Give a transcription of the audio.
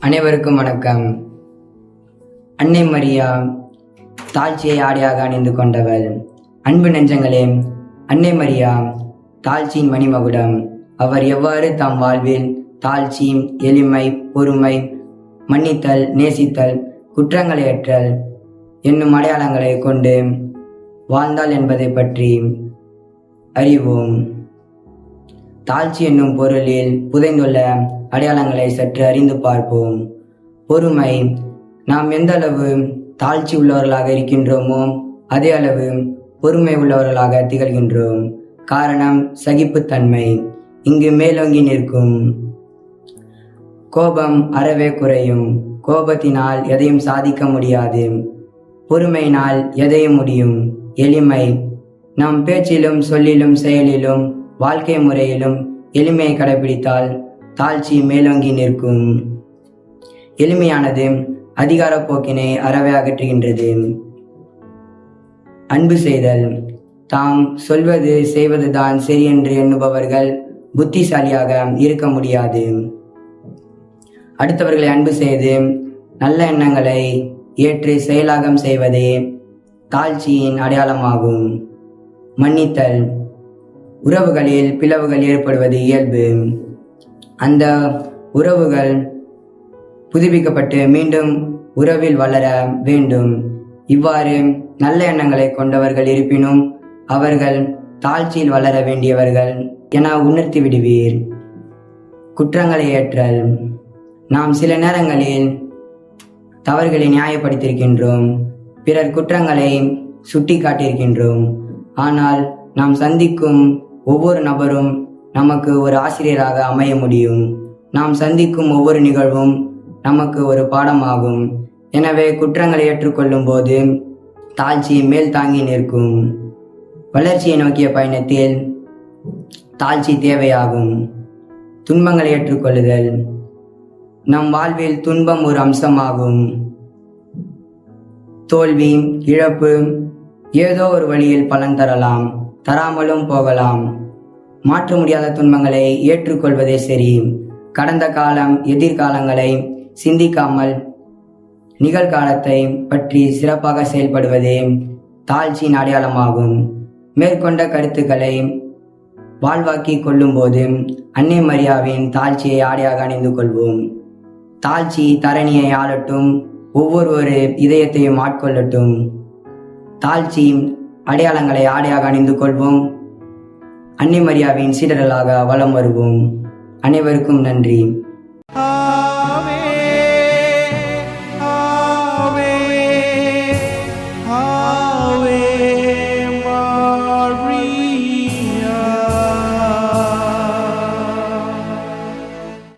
அனைவருக்கும் வணக்கம். அன்னை மரியா தாழ்ச்சியை ஆடையாக அணிந்து கொண்டவள். அன்பு நெஞ்சங்களே அன்னை மரியா தாழ்ச்சியின் மணிமகுடம். அவர் எவ்வாறு தம் வாழ்வில் தாழ்ச்சி எளிமை பொறுமை மன்னித்தல் நேசித்தல் குற்றங்களையற்றல் என்னும் அடையாளங்களை கொண்டு வாழ்ந்தாள் என்பதை பற்றி அறிவோம். தாழ்ச்சி என்னும் பொருளில் புதைந்துள்ள அடையாளங்களை சற்று அறிந்து பார்ப்போம். பொறுமை நாம் எந்த அளவு தாழ்ச்சி உள்ளவர்களாக இருக்கின்றோமோ அதே அளவு பொறுமை உள்ளவர்களாக திகழ்கின்றோம். காரணம் சகிப்புத்தன்மை. இங்கு மேலோங்கி நிற்கும். கோபம் அறவே குறையும். கோபத்தினால் எதையும் சாதிக்க முடியாது. பொறுமையினால் எதையும் முடியும். எளிமை. நம் பேச்சிலும் சொல்லிலும் செயலிலும் வாழ்க்கை முறையிலும் எளிமையை கடைபிடித்தால் தாழ்ச்சி மேலோங்கி நிற்கும். எளிமையானது அதிகார போக்கினை அறவே அகற்றுகின்றது. அன்பு செய்தல். தாம் சொல்வது செய்வதுதான் சரி என்று எண்ணுபவர்கள் புத்திசாலியாக இருக்க முடியாது. அடுத்தவர்களை அன்பு செய்து நல்ல எண்ணங்களை ஏற்று செயலாகம் செய்வதே தாழ்ச்சியின் அடையாளமாகும். மன்னித்தல். உறவுகளில் பிளவுகள் ஏற்படுவது இயல்பு. அந்த உறவுகள் புதுப்பிக்கப்பட்டு மீண்டும் உறவில் வளர வேண்டும். இவ்வாறு நல்ல எண்ணங்களை கொண்டவர்கள் இருப்பினும் அவர்கள் தாழ்ச்சியில் வளர வேண்டியவர்கள் என உணர்த்தி விடுவீர். குற்றங்களை ஏற்றல். நாம் சில நேரங்களில் தவறுகளை நியாயப்படுத்தியிருக்கின்றோம். பிறர் குற்றங்களை சுட்டி காட்டியிருக்கின்றோம் ஆனால் நாம் சந்திக்கும் ஒவ்வொரு நபரும் நமக்கு ஒரு ஆசிரியராக அமைய முடியும். நாம் சந்திக்கும் ஒவ்வொரு நிகழ்வும் நமக்கு ஒரு பாடமாகும். எனவே குற்றங்களை ஏற்றுக்கொள்ளும் போது தாழ்ச்சி மேல் தாங்கி நிற்கும். வளர்ச்சியை நோக்கிய பயணத்தில் தாழ்ச்சி தேவையாகும். துன்பங்களை ஏற்றுக்கொள்ளுதல். நம் வாழ்வில் துன்பம் ஒரு அம்சமாகும். தோல்வி இழப்பு ஏதோ ஒரு வழியில் பலன் தரலாம் தராமலும் போகலாம். மாற்ற முடியாத துன்பங்களை ஏற்றுக்கொள்வதே சரி. கடந்த காலம் எதிர்காலங்களை சிந்திக்காமல் நிகழ்காலத்தை பற்றி சிறப்பாக செயல்படுவதே தாழ்ச்சியின் அடையாளமாகும். மேற்கொண்ட கருத்துக்களை வாழ்வாக்கி கொள்ளும்போது அன்னை மரியாவின் தாழ்ச்சியை ஆடையாக அணிந்து கொள்வோம். தாழ்ச்சி தரணியை ஆளட்டும். ஒவ்வொருவரு இதயத்தையும் ஆட்கொள்ளட்டும். தாழ்ச்சியும் அடையாளங்களை ஆடையாக அணிந்து கொள்வோம். அன்னை மரியாவின் சீடர்களாக வலம் வருவோம். அனைவருக்கும் நன்றி.